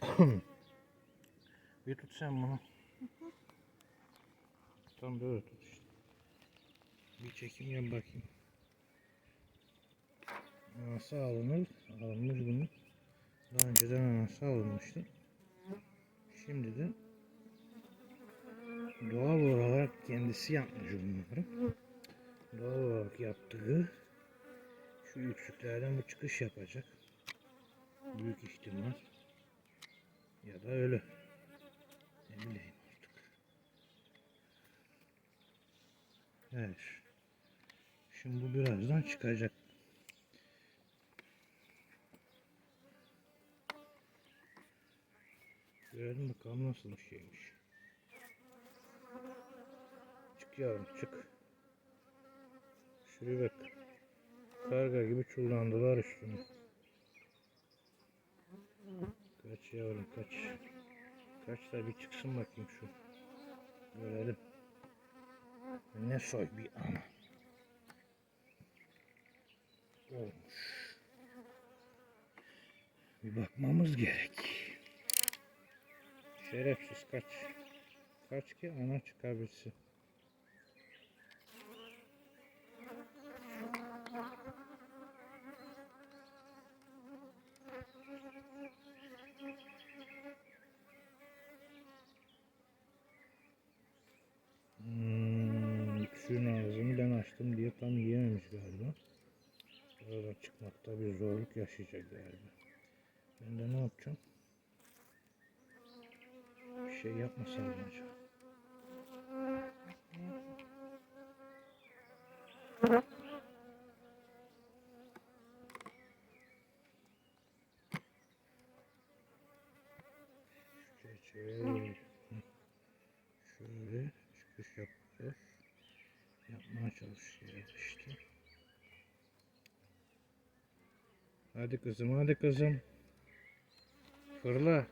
bir tut sen bunu. Tam böyle tut işte. Bir çekim yap bakayım. Anası alınır. Alınmış bunu. Daha önceden anası alınmıştı. Şimdi de doğal olarak kendisi yapmış bunları. Doğal olarak yaptığı şu yüksüklerden bu çıkış yapacak. Büyük ihtimal. Ya da öyle. Ne bileyim artık. Evet. Şimdi bu birazdan çıkacak. Görelim bakalım nasıl bir şeymiş. Çık yavrum çık. Şuraya bak. Karga gibi çullandılar üstüne. Kaç yavrum kaç. Kaç da bir çıksın bakayım şu. Görelim. Ne soy bir ana. Olmuş. Bir bakmamız gerek. Şerefsiz kaç. Kaç ki ana çıkabilsin. Hmm, suyun ağzını ben açtım diye tam yiyememiş galiba. Oradan çıkmakta bir zorluk yaşayacak galiba. Ben de ne yapacağım? Bir şey yapmasam mı acaba? Hadi kızım, hadi kızım. Fırla.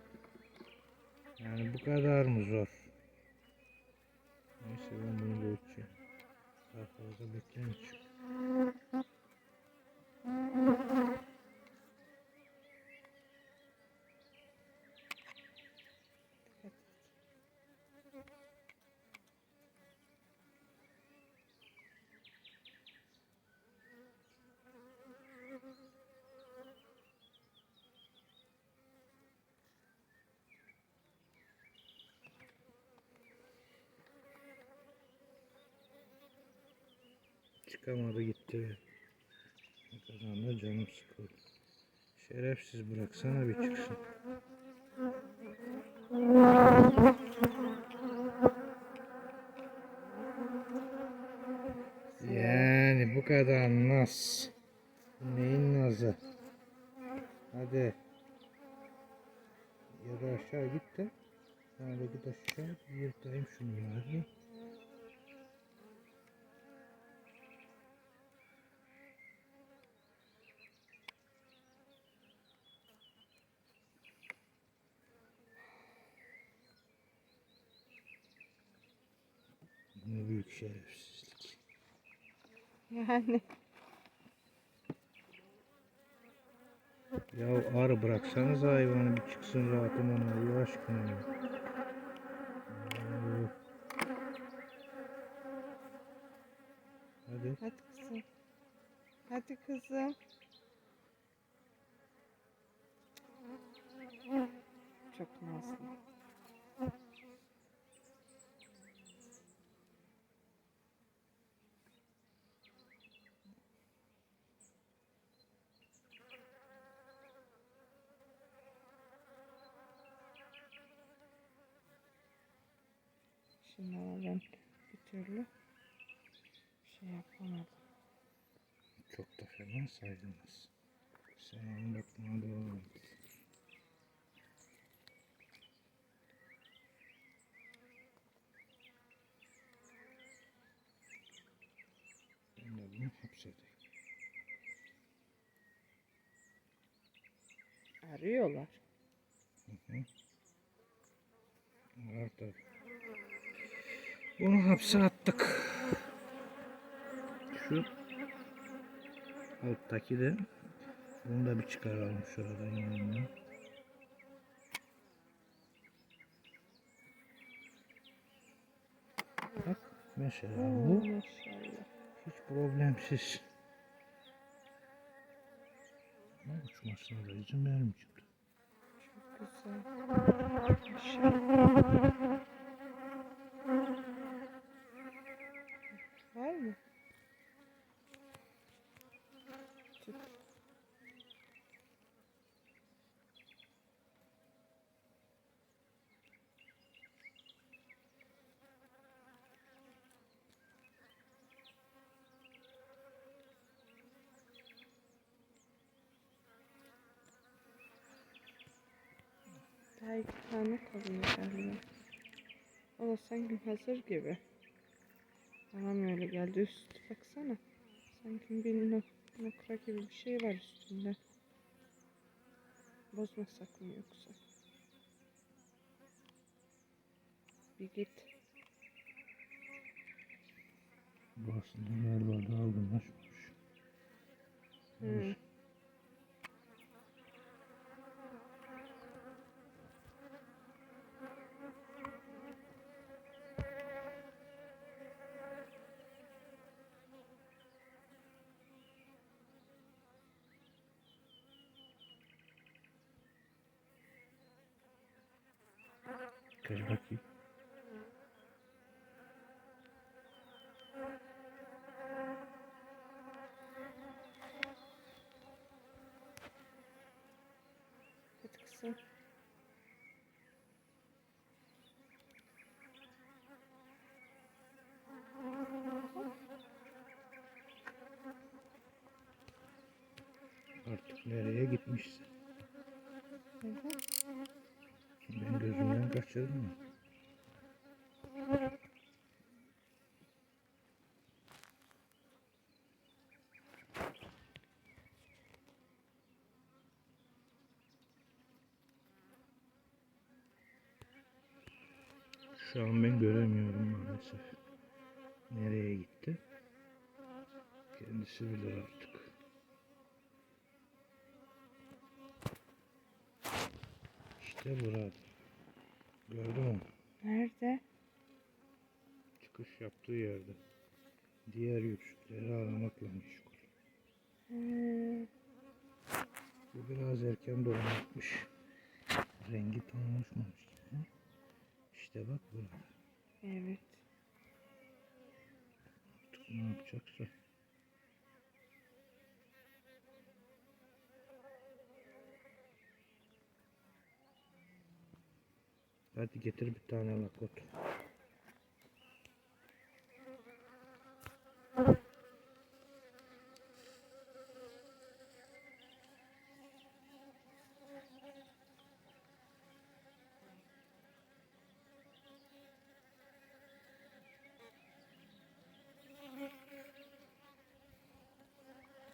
Yani bu kadar mı zor? Neyse ben bunu da içeyim. Daha fazla beklemeyeceğim. Çıkamadı gitti. Da canım sıkıldı. Şerefsiz bıraksana bir çıksın. Yani bu kadar naz. Neyin nazı? Hadi. Ya da aşağı git de. Hadi git aşağı. Yırtayım şunları. Ne büyük şerefsizlik. Yani Ya arı bıraksanız hayvanı bir çıksın rahatından Allah aşkına. Hadi. hadi kızım. Hadi kızım. Çok nazlı. Şimdi ama ben bir türlü şey yapamadım. Çok da fena saydınız. Sen anlatmaya devam et. Ben de bunu hapsedeyim. Arıyorlar. Hı hı. Var tabii. Bunu hapse attık. Şu alttaki de bunu da bir çıkaralım şuradan yanına. Bak mesela bu hiç problemsiz. Ama uçmasına da izin vermeyeceğim. Çok güzel. Var mı? Tut. Daha iki tane kalıyor galiba. O sanki hazır gibi. Bana mı öyle geldi? Üst baksana. Sanki bir nok nokta gibi bir şey var üstünde. Bozmasak mı yoksa? Bir git. Bu aslında galiba daha olgunlaşmamış. Hı. Gel bakayım. Kızım. Artık nereye gitmişsin? Hı hı. Ben kaçırdım mı? Şu an ben göremiyorum maalesef. Nereye gitti? Kendisi bilir artık. İşte burada. Gördün mü? Nerede? Çıkış yaptığı yerde. Diğer yüksükleri aramakla meşgul. Hı. Bu biraz erken doğum yapmış. Rengi tam oluşmamış. İşte bak burada. Evet. Artık ne yapacaksa. Hadi getir bir tane lakot.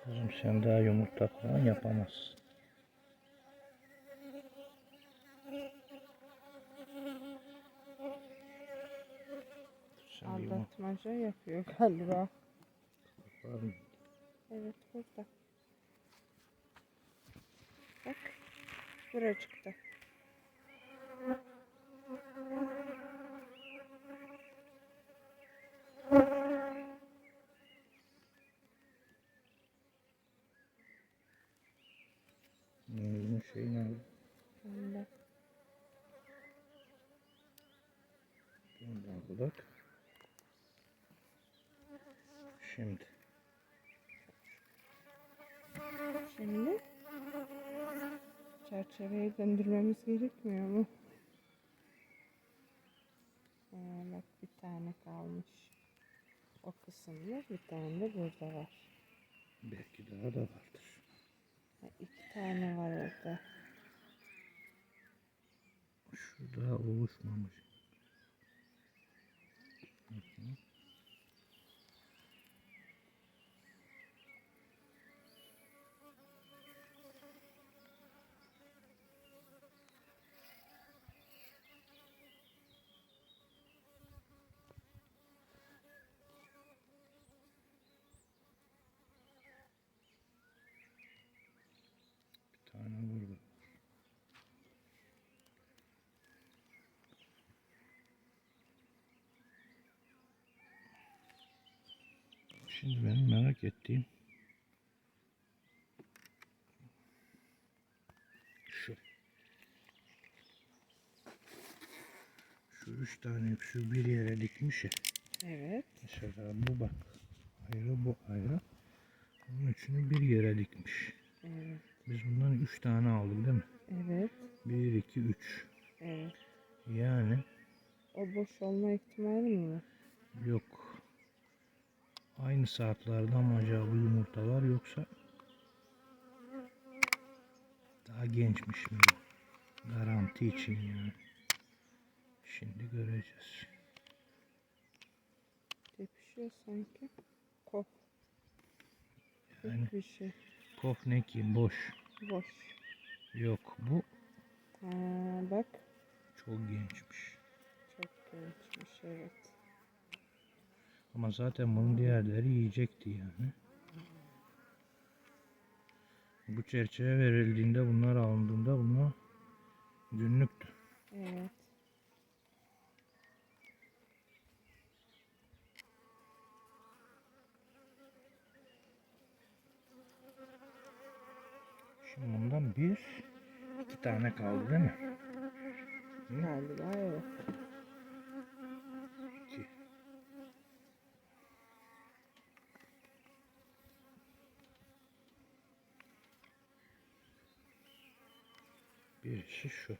Kızım sen daha yumurta falan yapamazsın. Sen bir Aldatmaca yapıyor galiba. mı? Evet burada. Bak. Buracıkta. Mevzunun şeyi nerede? Bende. Bundan kulak. Şimdi. Şimdi çerçeveyi döndürmemiz gerekmiyor mu? Aa, bak bir tane kalmış. O kısımda bir tane de burada var. Belki daha da vardır. Ha, iki tane var orada. Şu daha oluşmamış. Hı hı. Bir tane burada. Şimdi benim merak ettiğim şu. Şu üç tane şu bir yere dikmiş ya. Evet. Mesela bu bak. Ayrı bu ayrı. Bunun üçünü bir yere dikmiş. Evet. Biz bundan üç tane aldık değil mi? Evet. Bir, iki, üç. Evet. Yani O boş olma ihtimali mi var? yok. Aynı saatlerde mı acaba bu yumurtalar yoksa daha gençmiş mi? Garanti için yani. Şimdi göreceğiz. Tepişiyor sanki. Kof. Yani bir şey. kof ne ki boş. Boş. Yok bu Ha, bak. çok gençmiş. Çok gençmiş evet. Ama zaten bunun diğerleri yiyecekti yani. Bu çerçeve verildiğinde bunlar alındığında bunlar günlüktü. Evet. Şimdi bundan bir, iki tane kaldı değil mi? Galiba evet. Birisi şu.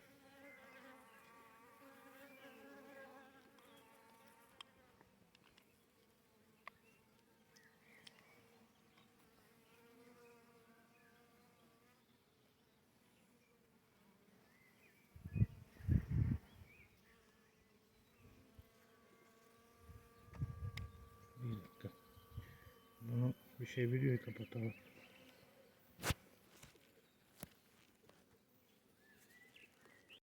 Bir dakika. Bunu bir şey biliyor kapatalım.